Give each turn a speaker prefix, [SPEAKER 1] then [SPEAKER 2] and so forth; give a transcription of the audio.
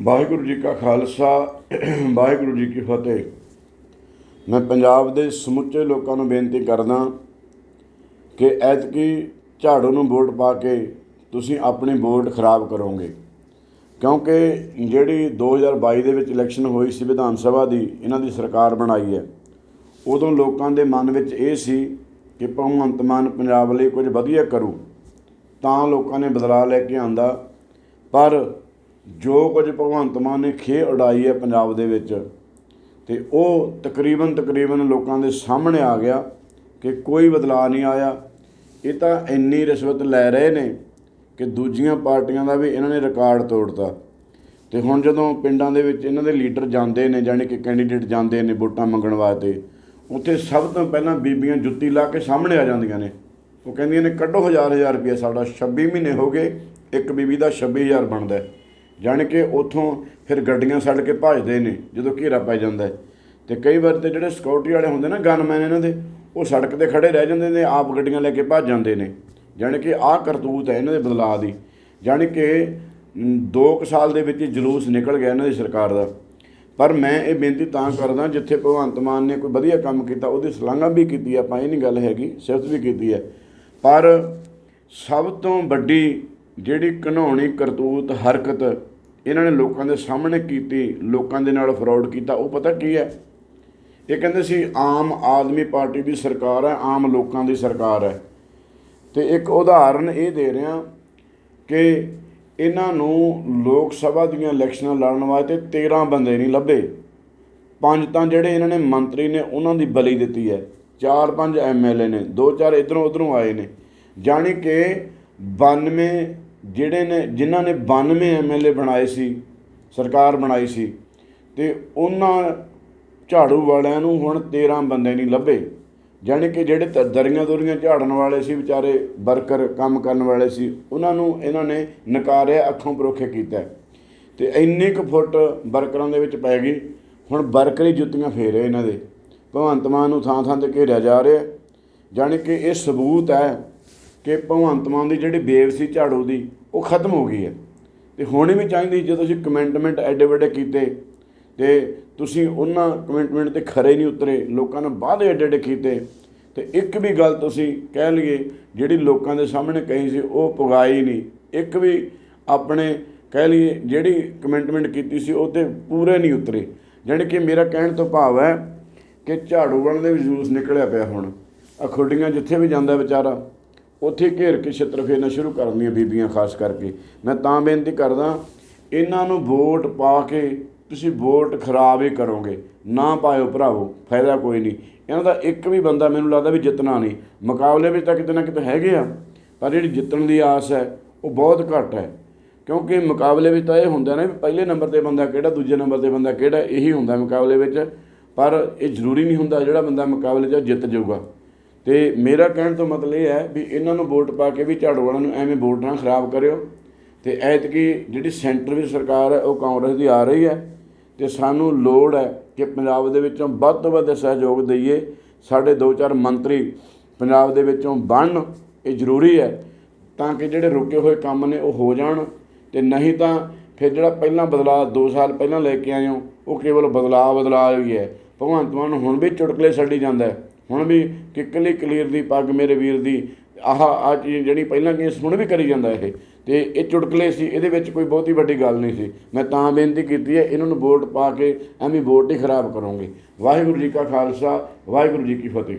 [SPEAKER 1] ਵਾਹਿਗੁਰੂ ਜੀ ਕਾ ਖਾਲਸਾ, ਵਾਹਿਗੁਰੂ ਜੀ ਕੀ ਫਤਿਹ। ਮੈਂ ਪੰਜਾਬ ਦੇ ਸਮੁੱਚੇ ਲੋਕਾਂ ਨੂੰ ਬੇਨਤੀ ਕਰਦਾ ਕਿ ਐਤਕੀ ਝਾੜੂ ਨੂੰ ਵੋਟ ਪਾ ਕੇ ਤੁਸੀਂ ਆਪਣੀ ਵੋਟ ਖਰਾਬ ਕਰੋਗੇ। ਕਿਉਂਕਿ ਜਿਹੜੀ 2022 ਦੇ ਵਿੱਚ ਇਲੈਕਸ਼ਨ ਹੋਈ ਸੀ ਵਿਧਾਨ ਸਭਾ ਦੀ, ਇਹਨਾਂ ਦੀ ਸਰਕਾਰ ਬਣਾਈ ਹੈ। ਉਦੋਂ ਲੋਕਾਂ ਦੇ ਮਨ ਵਿੱਚ ਇਹ ਸੀ ਕਿ ਭਗਵੰਤ ਮਾਨ ਪੰਜਾਬ ਲਈ ਕੁਝ ਵਧੀਆ ਕਰੂ, ਤਾਂ ਲੋਕਾਂ ਨੇ ਬਦਲਾਅ ਲੈ ਕੇ ਆਂਦਾ। ਪਰ ਜੋ ਕੁਝ ਭਗਵੰਤ ਮਾਨ ਨੇ ਖੇ ਉਡਾਈ ਹੈ ਪੰਜਾਬ ਦੇ ਵਿੱਚ, ਤੇ ਉਹ ਤਕਰੀਬਨ ਤਕਰੀਬਨ ਲੋਕਾਂ ਦੇ ਸਾਹਮਣੇ ਆ ਗਿਆ ਕਿ ਕੋਈ ਬਦਲਾਅ ਨਹੀਂ ਆਇਆ। ਇਹ ਤਾਂ ਇੰਨੀ ਰਿਸ਼ਵਤ ਲੈ ਰਹੇ ਨੇ ਕਿ ਦੂਜੀਆਂ ਪਾਰਟੀਆਂ ਦਾ ਵੀ ਇਹਨਾਂ ਨੇ ਰਿਕਾਰਡ ਤੋੜਤਾ। ਤੇ ਹੁਣ ਜਦੋਂ ਪਿੰਡਾਂ ਦੇ ਵਿੱਚ ਇਹਨਾਂ ਦੇ ਲੀਡਰ ਜਾਂਦੇ ਨੇ, ਜਾਣੀ ਕਿ ਕੈਂਡੀਡੇਟ ਜਾਂਦੇ ਨੇ ਵੋਟਾਂ ਮੰਗਣ ਵਾਸਤੇ, ਉੱਥੇ ਸਭ ਤੋਂ ਪਹਿਲਾਂ ਬੀਬੀਆਂ ਜੁੱਤੀ ਲਾ ਕੇ ਸਾਹਮਣੇ ਆ ਜਾਂਦੀਆਂ ਨੇ। ਉਹ ਕਹਿੰਦੀਆਂ ਨੇ, ਕੱਢੋ ਹਜ਼ਾਰ ਹਜ਼ਾਰ ਰੁਪਏ ਸਾਡਾ 26 ਮਹੀਨੇ ਹੋ ਗਏ, ਇੱਕ ਬੀਬੀ ਦਾ 26000 ਬਣਦਾ ਹੈ। ਜਾਣੀ ਕਿ ਉਥੋਂ ਫਿਰ ਗੱਡੀਆਂ ਛੱਡ ਕੇ ਭੱਜਦੇ ਨੇ ਜਦੋਂ ਘੇਰਾ ਪੈ ਜਾਂਦਾ ਹੈ। ਤੇ ਕਈ ਵਾਰ ਤੇ ਜਿਹੜੇ ਸਿਕਿਉਰਿਟੀ ਵਾਲੇ ਹੁੰਦੇ ਨਾ ਗਨਮੈਨ ਇਹਨਾਂ ਦੇ ਉਹ ਸੜਕ ਤੇ ਖੜੇ ਰਹਿ ਜਾਂਦੇ ਨੇ ਆਪ ਗੱਡੀਆਂ ਲੈ ਕੇ ਭੱਜ ਜਾਂਦੇ ਨੇ। ਜਾਣੀ ਕਿ ਆਹ ਕਰਤੂਤ ਹੈ ਇਹਨਾਂ ਦੇ ਬਦਲਾਅ ਦੀ। ਜਾਣੀ ਕਿ 2 ਸਾਲ ਦੇ ਵਿੱਚ ਹੀ ਜਲੂਸ ਨਿਕਲ ਗਿਆ ਇਹਨਾਂ ਦੀ ਸਰਕਾਰ ਦਾ। ਪਰ ਮੈਂ ਇਹ ਬੇਨਤੀ ਤਾਂ ਕਰਦਾ ਜਿੱਥੇ ਭਗਵੰਤ ਮਾਨ ਨੇ ਕੋਈ ਵਧੀਆ ਕੰਮ ਕੀਤਾ ਉਹਦੀ ਸ਼ਲਾਘਾ ਵੀ ਕੀਤੀ ਹੈ, ਆਪਾਂ ਇਹ ਨਹੀਂ ਗੱਲ ਹੈਗੀ ਸਿਫਤ ਵੀ ਕੀਤੀ ਹੈ। ਪਰ ਸਭ ਤੋਂ ਵੱਡੀ ਜਿਹੜੀ ਘਿਨਾਉਣੀ ਕਰਤੂਤ, ਹਰਕਤ ਇਹਨਾਂ ਨੇ ਲੋਕਾਂ ਦੇ ਸਾਹਮਣੇ ਕੀਤੀ, ਲੋਕਾਂ ਦੇ ਨਾਲ ਫਰਾਡ ਕੀਤਾ, ਉਹ ਪਤਾ ਕੀ ਹੈ? ਇਹ ਕਹਿੰਦੇ ਸੀ, ਆਮ ਆਦਮੀ ਪਾਰਟੀ ਦੀ ਸਰਕਾਰ ਹੈ, ਆਮ ਲੋਕਾਂ ਦੀ ਸਰਕਾਰ ਹੈ। ਤੇ ਇੱਕ ਉਦਾਹਰਨ ਇਹ ਦੇ ਰਿਹਾ ਕਿ ਇਹਨਾਂ ਨੂੰ ਲੋਕ ਸਭਾ ਦੀਆਂ ਇਲੈਕਸ਼ਨਾਂ ਲੜਨ ਵਾਸਤੇ 13 ਬੰਦੇ ਨਹੀਂ ਲੱਭੇ। ਪੰਜ ਤਾਂ ਜਿਹੜੇ ਇਹਨਾਂ ਨੇ ਮੰਤਰੀ ਨੇ, ਉਹਨਾਂ ਦੀ ਬਲੀ ਦਿੱਤੀ ਹੈ। ਚਾਰ ਪੰਜ ਐਮਐਲਏ ਨੇ, ਦੋ ਚਾਰ ਇਧਰੋਂ ਉਧਰੋਂ ਆਏ ਨੇ। ਜਾਣੀ ਕਿ 92 ਜਿਹੜੇ ਨੇ, ਜਿਨ੍ਹਾਂ ਨੇ 92 ਐਮਐਲਏ ਬਣਾਏ ਸੀ, ਸਰਕਾਰ ਬਣਾਈ ਸੀ, ਤੇ ਉਹਨਾਂ ਝਾੜੂ ਵਾਲਿਆਂ ਨੂੰ ਹੁਣ 13 ਬੰਦੇ ਨਹੀਂ ਲੱਭੇ। ਜਾਣੀ ਕਿ ਜਿਹੜੇ ਤ- ਦਰੀਆਂ ਦੁਰੀਆਂ ਝਾੜਨ ਵਾਲੇ ਸੀ, ਵਿਚਾਰੇ ਵਰਕਰ ਕੰਮ ਕਰਨ ਵਾਲੇ ਸੀ, ਉਹਨਾਂ ਨੂੰ ਇਹਨਾਂ ਨੇ ਨਕਾਰਿਆ, ਅੱਖੋਂ ਪਰੋਖੇ ਕੀਤਾ। ਤੇ ਇੰਨੇ ਕੁ ਫੁੱਟ ਵਰਕਰਾਂ ਦੇ ਵਿੱਚ ਪੈ ਗਈ। ਹੁਣ ਵਰਕਰੀ ਜੁੱਤੀਆਂ ਫੇਰੇ ਇਹਨਾਂ ਦੇ। ਭਗਵੰਤ ਮਾਨ ਨੂੰ ਥਾਂ ਥਾਂ ਤੇ ਘੇਰਿਆ ਜਾ ਰਿਹਾ। ਜਾਣੀ ਕਿ ਇਹ ਸਬੂਤ ਹੈ ਕਿ ਭਗਵੰਤ ਮਾਨ ਦੀ ਜਿਹੜੀ ਬੇਵ ਸੀ ਝਾੜੂ ਦੀ, ਉਹ ਖਤਮ ਹੋ ਗਈ ਹੈ। ਤੇ ਹੋਣੀ ਵੀ ਚਾਹੀਦੀ ਜਦੋਂ ਤੁਸੀਂ ਕਮੈਂਟਮੈਂਟ ਐਡੇ ਵੱਡੇ ਕੀਤੇ ਤੇ ਤੁਸੀਂ ਉਹਨਾਂ ਕਮੈਂਟਮੈਂਟ ਤੇ ਖਰੇ ਨਹੀਂ ਉਤਰੇ, ਲੋਕਾਂ ਨੇ ਵਾਅਦੇ ਐਡੇ ਐਡੇ ਕੀਤੇ, ਤੇ ਇੱਕ ਵੀ ਗੱਲ ਤੁਸੀਂ ਕਹਿ ਲਈਏ, ਜਿਹੜੀ ਲੋਕਾਂ ਦੇ ਸਾਹਮਣੇ ਕਹੀ ਸੀ, ਉਹ ਪੁਗਾਈ ਨਹੀਂ। ਇੱਕ ਵੀ ਆਪਣੇ ਕਹਿ ਲਈਏ, ਜਿਹੜੀ ਕਮੈਂਟਮੈਂਟ ਕੀਤੀ ਸੀ, ਉਹ ਤੇ ਪੂਰੇ ਨਹੀਂ ਉਤਰੇ। ਜਾਣੀ ਕਿ ਮੇਰਾ ਕਹਿਣ ਤੋਂ ਭਾਵ ਹੈ ਕਿ ਝਾੜੂ ਵਾਲੇ ਦੇ ਵੀ ਜੂਸ ਨਿਕਲਿਆ ਪਿਆ ਹੁਣ। ਆ ਖੁੱਡੀਆਂ ਜਿੱਥੇ ਵੀ ਜਾਂਦਾ ਵਿਚਾਰਾ ਉੱਥੇ ਘੇਰ ਕੇ ਛਿੱਤਰ ਫੇਰਨਾ ਸ਼ੁਰੂ ਕਰ ਦਿੰਦੀਆਂ ਬੀਬੀਆਂ, ਖਾਸ ਕਰਕੇ। ਮੈਂ ਤਾਂ ਬੇਨਤੀ ਕਰਦਾ, ਇਹਨਾਂ ਨੂੰ ਵੋਟ ਪਾ ਕੇ ਤੁਸੀਂ ਵੋਟ ਖਰਾਬ ਹੀ ਕਰੋਗੇ। ਨਾ ਪਾਇਓ ਭਰਾਵੋ, ਫਾਇਦਾ ਕੋਈ ਨਹੀਂ। ਇਹਨਾਂ ਦਾ ਇੱਕ ਵੀ ਬੰਦਾ ਮੈਨੂੰ ਲੱਗਦਾ ਵੀ ਜਿੱਤਣਾ ਨਹੀਂ। ਮੁਕਾਬਲੇ ਵਿੱਚ ਤਾਂ ਕਿਤੇ ਨਾ ਕਿਤੇ ਹੈਗੇ ਆ, ਪਰ ਜਿਹੜੀ ਜਿੱਤਣ ਦੀ ਆਸ ਹੈ, ਉਹ ਬਹੁਤ ਘੱਟ ਹੈ। ਕਿਉਂਕਿ ਮੁਕਾਬਲੇ ਵਿੱਚ ਤਾਂ ਇਹ ਹੁੰਦਾ ਨਾ ਵੀ ਪਹਿਲੇ ਨੰਬਰ ਤੇ ਬੰਦਾ ਕਿਹੜਾ, ਦੂਜੇ ਨੰਬਰ ਤੇ ਬੰਦਾ ਕਿਹੜਾ, ਇਹੀ ਹੁੰਦਾ ਮੁਕਾਬਲੇ ਵਿੱਚ। ਪਰ ਇਹ ਜ਼ਰੂਰੀ ਨਹੀਂ ਹੁੰਦਾ ਜਿਹੜਾ ਬੰਦਾ ਮੁਕਾਬਲੇ 'ਚ ਜਿੱਤ ਜਾਊਗਾ। ਤੇ ਮੇਰਾ ਕਹਿਣ ਤੋਂ ਮਤਲਬ ਇਹ ਹੈ ਵੀ ਇਹਨਾਂ ਨੂੰ ਵੋਟ ਪਾ ਕੇ ਵੀ ਝਾੜੂ ਵਾਲਿਆਂ ਨੂੰ ਐਵੇਂ ਵੋਟ ਨਾ ਖਰਾਬ ਕਰਿਓ ਤੇ ਐਤਕੀ ਜਿਹੜੀ ਸੈਂਟਰ ਵਿੱਚ ਸਰਕਾਰ ਹੈ, ਉਹ ਕਾਂਗਰਸ ਦੀ ਆ ਰਹੀ ਹੈ ਤੇ ਸਾਨੂੰ ਲੋੜ ਹੈ ਕਿ ਪੰਜਾਬ ਦੇ ਵਿੱਚੋਂ ਵੱਧ ਤੋਂ ਵੱਧ ਸਹਿਯੋਗ ਦਈਏ। ਸਾਡੇ ਦੋ ਚਾਰ ਮੰਤਰੀ ਪੰਜਾਬ ਦੇ ਵਿੱਚੋਂ ਬਣਨ, ਇਹ ਜ਼ਰੂਰੀ ਹੈ ਤਾਂ ਕਿ ਜਿਹੜੇ ਰੁਕੇ ਹੋਏ ਕੰਮ ਨੇ ਉਹ ਹੋ ਜਾਣ ਤੇ ਨਹੀਂ ਤਾਂ ਫਿਰ ਜਿਹੜਾ ਪਹਿਲਾਂ ਬਦਲਾਅ 2 ਸਾਲ ਪਹਿਲਾਂ ਲੈ ਕੇ ਆਏ ਹੋ, ਉਹ ਕੇਵਲ ਬਦਲਾਅ ਬਦਲਾਅ ਹੀ ਹੈ। ਭਗਵੰਤ ਮਾਨ ਹੁਣ ਵੀ ਚੁਟਕਲੇ ਛੱਡੀ ਜਾਂਦਾ ਹੈ। ਹੁਣ ਵੀ ਕਿੱਕਲੀ ਕਲੀਰ ਦੀ, ਪੱਗ ਮੇਰੇ ਵੀਰ ਦੀ, ਆਹ ਆ ਚੀਜ਼ ਜਿਹੜੀ ਪਹਿਲਾਂ ਕੇਸ ਸੁਣ ਵੀ ਕਰੀ ਜਾਂਦਾ ਇਹ। ਤੇ ਇਹ ਚੁਟਕਲੇ ਸੀ, ਇਹਦੇ ਵਿੱਚ ਕੋਈ ਬਹੁਤੀ ਵੱਡੀ ਗੱਲ ਨਹੀਂ ਸੀ। ਮੈਂ ਤਾਂ ਬੇਨਤੀ ਕੀਤੀ ਹੈ, ਇਹਨਾਂ ਨੂੰ ਵੋਟ ਪਾ ਕੇ ਐਵੇਂ ਵੋਟ ਹੀ ਖਰਾਬ ਕਰੋਗੇ। ਵਾਹਿਗੁਰੂ ਜੀ ਕਾ ਖਾਲਸਾ, ਵਾਹਿਗੁਰੂ ਜੀ ਕੀ ਫਤਿਹ।